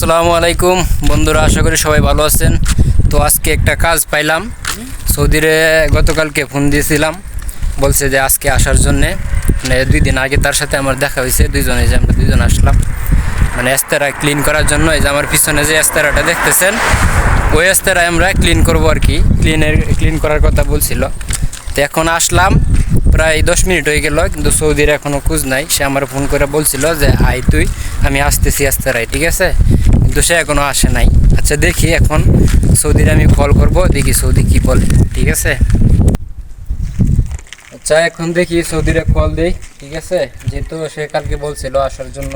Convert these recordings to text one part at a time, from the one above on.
আসসালামু আলাইকুম। বন্ধুরা, আশা করি সবাই ভালো আছেন। তো আজকে একটা কাজ পাইলাম। সৌদিরে গতকালকে ফোন দিয়েছিলাম। বলছে যে আজকে আসার জন্যে। মানে দুই দিন আগে তার সাথে আমার দেখা হয়েছে। দুইজনে যে আমরা দুইজন আসলাম। মানে এস্তেরা ক্লিন করার জন্য। এই যে আমার পিছনে যে এস্তেরাটা দেখতেছেন, ওই এস্তেরায় আমরা ক্লিন করব আর কি। ক্লিনের ক্লিন করার কথা বলছিল। তো এখন আসলাম। প্রায় দশ মিনিট হয়ে গেল, কিন্তু সৌদির এখনও খোঁজ নাই। সে আমার ফোন করে বলছিল যে আই তুই, আমি আসতেছি আস্তেরাই ঠিক আছে? কিন্তু সে এখনও আসে নাই। আচ্ছা দেখি এখন সৌদির আমি কল করব, দেখি সৌদি কি বলে, ঠিক আছে? আচ্ছা এখন দেখি সৌদিরে কল দেই, ঠিক আছে? যেহেতু সে কালকে বলছিল আসার জন্য,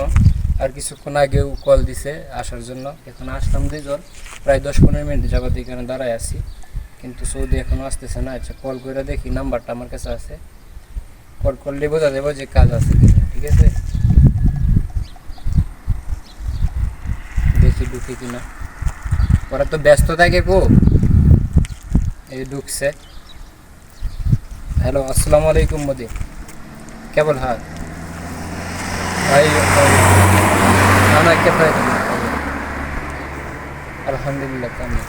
আর কিছুক্ষণ আগেও কল দিছে আসার জন্য। এখন আসলাম দুইজন প্রায় দশ পনেরো মিনিট যাবত এখানে দাঁড়ায় আছি। কিন্তু সৌদি এখনও আসতেছে না আচ্ছা কল করে দেখি নাম্বারটা আমার কাছে আছে। কল করলে বোঝা যাবে যে কাজ আছে ঠিক আছে? দেখি ঢুকে কিনা। ওরা তো ব্যস্ত থাকে কো। এই ঢুকছে হ্যালো, আসসালামু আলাইকুম মোদি। কেবল হ্যাঁ আলহামদুলিল্লাহ, কেমন?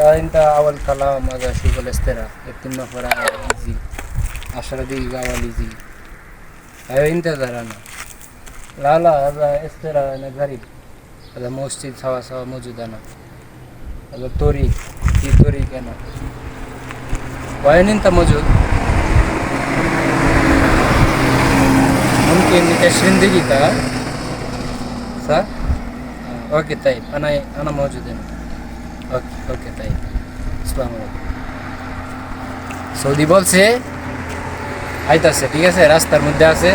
রাজিনটা আওয়াল কালা মাজা সুগল এস্তেরা এপ্রিল নফরা ইজি। আশারা দিই না লালা هذا مسجد سوا سوا موجود انا هذا طريق في طريق انا وين انت موجود؟ ممكن 20 دقيقة صح؟ آه، اوكي طيب انا انا موجود هنا اوكي اوكي طيب السلام عليكم সৌদি বলছে আইতাছে ঠিক আছে রাস্তার মধ্যে আছে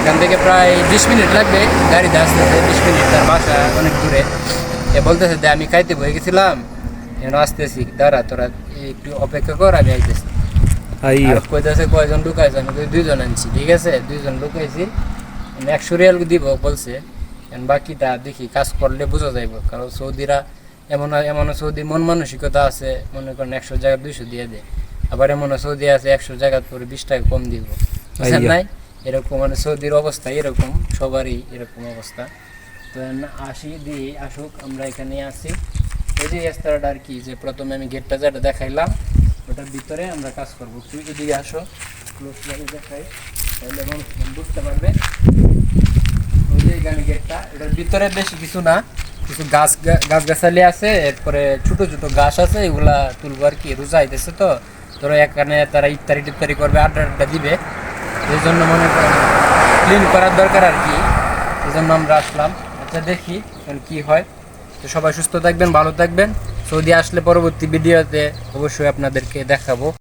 এখান থেকে প্রায় বিশ মিনিট লাগবে। গাড়িতে আসতেছে বিশ মিনিট তার বাসা অনেক দূরে। এ বলতেছে যে আমি খাইতে বয়ে গেছিলাম। এখন আসতেছি। দাঁড়া তোরা একটু অপেক্ষা কর আমি আইতেছি। কইতাছে কয়জন ঢুকাইছে আমি দুইজন আনছি ঠিক আছে? দুইজন ঢুকাইছি একশো রিয়াল দিব বলছে। বাকিটা দেখি কাজ করলে বোঝা যাইব। কারণ সৌদিরা এমন এমন সৌদি মন মানসিকতা আছে মনে করেন একশো জায়গা দুইশো দিয়ে দেয়। আবার এমন সৌদি আছে একশো জায়গা পরে বিশ টাকা কম দিব। নাই? এরকম মানে সৌদির অবস্থা এরকম, সবারই এরকম অবস্থা। তো আসি, দিয়ে আসুক, আমরা এখানে আসি এই যে রাস্তাটা আর কি, যে প্রথমে আমি গেটটা যেটা দেখাইলাম, ওটার ভিতরে আমরা কাজ করব। তুই এদিকে আসো ক্লোজ দেখাই, তাহলে মানুষ বুঝতে পারবে। ওই যে এখানে গেটটা এটার ভিতরে বেশি কিছু না, কিছু গাছ গাছ গাছালি আছে, এরপরে ছোট ছোট গাছ আছে, এগুলা তুলবো আর কি, রোজা আইতেছে তো। ধরো এখানে তারা ইফতারি টিফতারি করবে আড্ডা আড্ডা দিবে। এই জন্য মনে করেন ক্লিন করার দরকার আর কি। এই জন্য আমরা আসলাম। আচ্ছা দেখি কি হয়। তো সবাই সুস্থ থাকবেন, ভালো থাকবেন। সৌদি আসলে পরবর্তী ভিডিওতে অবশ্যই আপনাদেরকে দেখাবো।